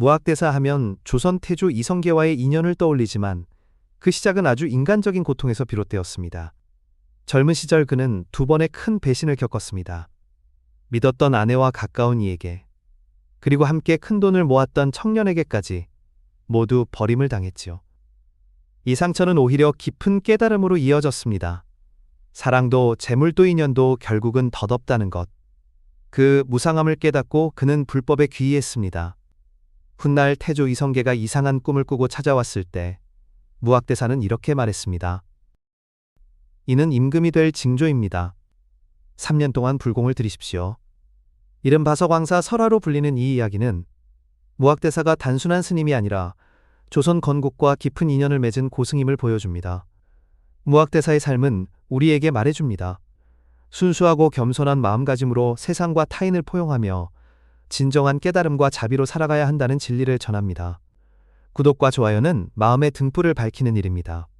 무학대사 하면 조선 태조 이성계와의 인연을 떠올리지만 그 시작은 아주 인간적인 고통에서 비롯되었습니다. 젊은 시절 그는 두 번의 큰 배신을 겪었습니다. 믿었던 아내와 가까운 이에게, 그리고 함께 큰 돈을 모았던 청년에게까지 모두 버림을 당했지요. 이 상처는 오히려 깊은 깨달음으로 이어졌습니다. 사랑도 재물도 인연도 결국은 덧없다는 것. 그 무상함을 깨닫고 그는 불법에 귀의했습니다. 훗날 태조 이성계가 이상한 꿈을 꾸고 찾아왔을 때 무학대사는 이렇게 말했습니다. 이는 임금이 될 징조입니다. 3년 동안 불공을 들이십시오. 이른 바 서광사 설화로 불리는 이 이야기는 무학대사가 단순한 스님이 아니라 조선 건국과 깊은 인연을 맺은 고승임을 보여줍니다. 무학대사의 삶은 우리에게 말해줍니다. 순수하고 겸손한 마음가짐으로 세상과 타인을 포용하며 진정한 깨달음과 자비로 살아가야 한다는 진리를 전합니다. 구독과 좋아요는 마음의 등불을 밝히는 일입니다. 하.